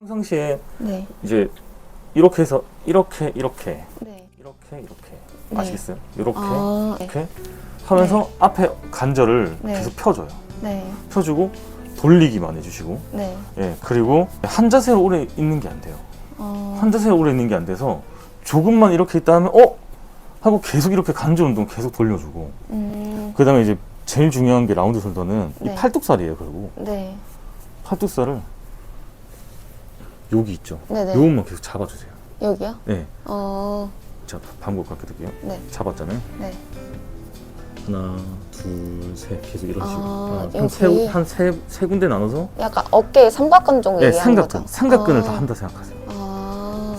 평상시에 네. 이제 이렇게 해서 이렇게 이렇게 네. 이렇게 이렇게 네. 아시겠어요? 이렇게 아, 네. 이렇게 하면서 앞에 관절을 네. 계속 펴줘요. 네. 펴주고 돌리기만 해주시고 네. 예 그리고 한 자세로 오래 있는 게 안 돼요. 어, 한 자세로 오래 있는 게 안 돼서 조금만 이렇게 있다 하면 어 하고 계속 이렇게 관절 운동 계속 돌려주고 음, 그다음에 이제 제일 중요한 게 라운드 숄더는 네. 이 팔뚝살이에요. 결국 네. 팔뚝살을 여기 있죠. 네네. 요것만 계속 잡아주세요. 여기요? 네. 어, 자, 방법 가르쳐드릴게요. 네. 잡았잖아요. 네. 하나, 둘, 셋 계속 이런 아, 식으로 여기. 한세 한세 세 군데 나눠서 약간 어깨 삼각근 쪽 네, 얘기하는 삼각근, 거죠? 삼각근을 아, 다 한다 생각하세요. 아.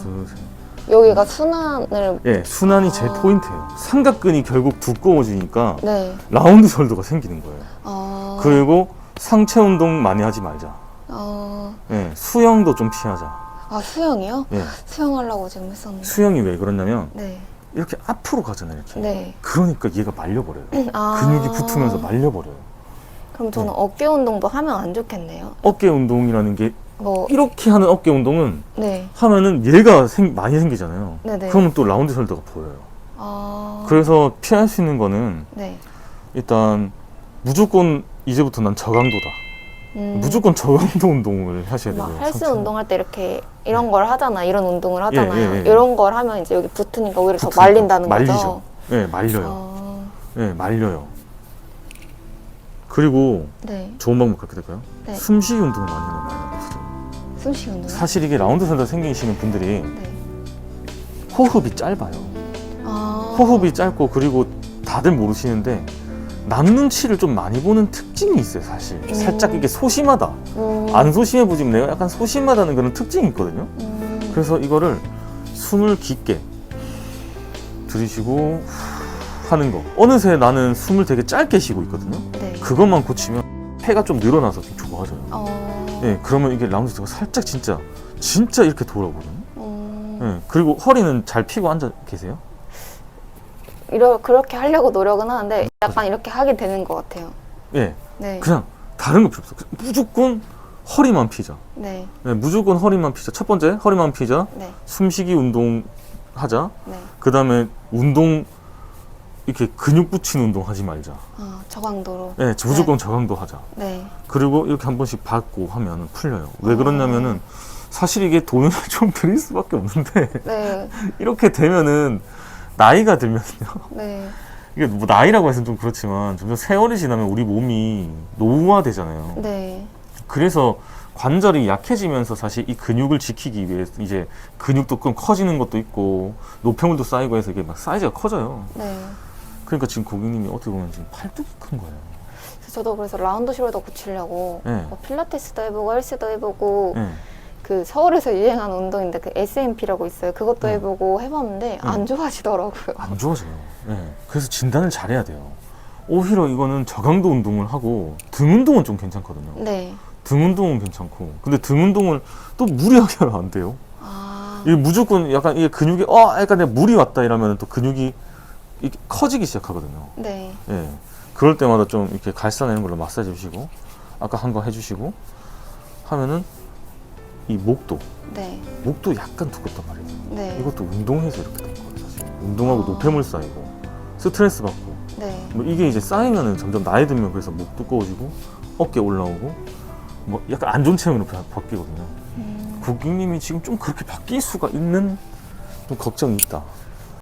여기가 순환을 예, 순환이 제일 아. 포인트예요. 삼각근이 결국 두꺼워지니까 네. 라운드 숄더가 생기는 거예요. 아, 그리고 상체 운동 많이 하지 말자. 어, 예, 수영도 좀 피하자. 아 수영이요? 예, 수영하려고 지금 했었는데. 수영이 왜 그러냐면 네. 이렇게 앞으로 가잖아요. 이렇게. 네. 그러니까 얘가 말려버려요. 아, 근육이 붙으면서 말려버려요. 그럼 저는 네. 어깨 운동도 하면 안 좋겠네요. 어깨 운동이라는 게 뭐, 이렇게 하는 어깨 운동은 네. 하면은 얘가 생- 많이 생기잖아요. 네네. 그러면 또 라운드 숄더가 보여요. 아, 그래서 피할 수 있는 거는 네. 일단 무조건 이제부터 난 저강도다. 음, 무조건 저강도 운동을 하셔야 돼요. 막 헬스 상체는. 운동할 때 이렇게 이런 걸 하잖아. 이런 운동을 하잖아요. 예, 예. 이런 걸 하면 이제 여기 붙으니까 오히려 더 붙으니까 말린다는 말리죠. 거죠. 예, 말려요. 아, 예, 말려요. 그리고 네. 좋은 방법 그렇게 될까요? 네. 숨쉬기 운동을 많이 하면 많이 없어져요. 숨쉬기 운동. 사실 이게 라운드 숄더 생기시는 분들이 네. 호흡이 짧아요. 아, 호흡이 짧고 그리고 다들 모르시는데 남 눈치를 좀 많이 보는 특징이 있어요 사실. 음. 살짝 이게 소심하다. 음, 안 소심해 보지만 내가 약간 소심하다는 그런 특징이 있거든요. 음, 그래서 이거를 숨을 깊게 들이쉬고 후 하는 거. 어느새 나는 숨을 되게 짧게 쉬고 있거든요. 네. 그것만 고치면 폐가 좀 늘어나서 좀 좋아져요. 어, 예 그러면 이게 라운드가 살짝 진짜 진짜 이렇게 돌아오거든요. 음, 예 그리고 허리는 잘 펴고 앉아 계세요 이러 그렇게 하려고 노력은 하는데 약간 이렇게 하게 되는 것 같아요. 예 네. 그냥 다른 거 필요 없어. 무조건 허리만 피자. 네. 네, 무조건 허리만 피자. 첫 번째 허리만 피자. 네. 숨쉬기 운동 하자. 네. 그 다음에 운동 이렇게 근육 붙이는 운동 하지 말자. 아, 저강도로. 네, 무조건 저강도 하자. 네. 그리고 이렇게 한 번씩 받고 하면 풀려요. 왜 어. 그러냐면은 사실 이게 돈을 좀 들일 수밖에 없는데 네. 이렇게 되면은 나이가 들면요. 네. 이게 뭐 나이라고 해서 좀 그렇지만 점점 세월이 지나면 우리 몸이 노후화되잖아요. 네. 그래서 관절이 약해지면서 사실 이 근육을 지키기 위해 이제 근육도 좀 커지는 것도 있고 노폐물도 쌓이고 해서 이게 막 사이즈가 커져요. 네. 그러니까 지금 고객님이 어떻게 보면 지금 팔뚝이 큰 거예요. 저도 그래서 라운드 숄더 고치려고 네. 뭐 필라테스도 해보고 헬스도 해보고 네. 그 서울에서 유행하는 운동인데 그 SMP라고 있어요. 그것도 네. 해보고 해봤는데 안 좋아지더라고요. 안 좋아져요. 네. 그래서 진단을 잘해야 돼요. 오히려 이거는 저강도 운동을 하고 등 운동은 좀 괜찮거든요. 네. 등 운동은 괜찮고 근데 등 운동을 또 무리하게 하면 안 돼요. 아. 이게 무조건 약간 이게 근육이 어 약간 내가 물이 왔다 이러면 또 근육이 이렇게 커지기 시작하거든요. 네. 예. 그럴 때마다 좀 이렇게 갈사내는 걸로 마사지 해주시고, 아까 한 거 해주시고, 하면은 이 목도, 네. 목도 약간 두껍단 말이에요. 네. 이것도 운동해서 이렇게 된 거예요, 사실. 운동하고 아. 노폐물 쌓이고, 스트레스 받고, 네. 뭐 이게 이제 쌓이면은 점점 나이 들면 그래서 목 두꺼워지고, 어깨 올라오고, 뭐 약간 안 좋은 체형으로 바- 바뀌거든요. 음, 고객님이 지금 좀 그렇게 바뀔 수가 있는 좀 걱정이 있다.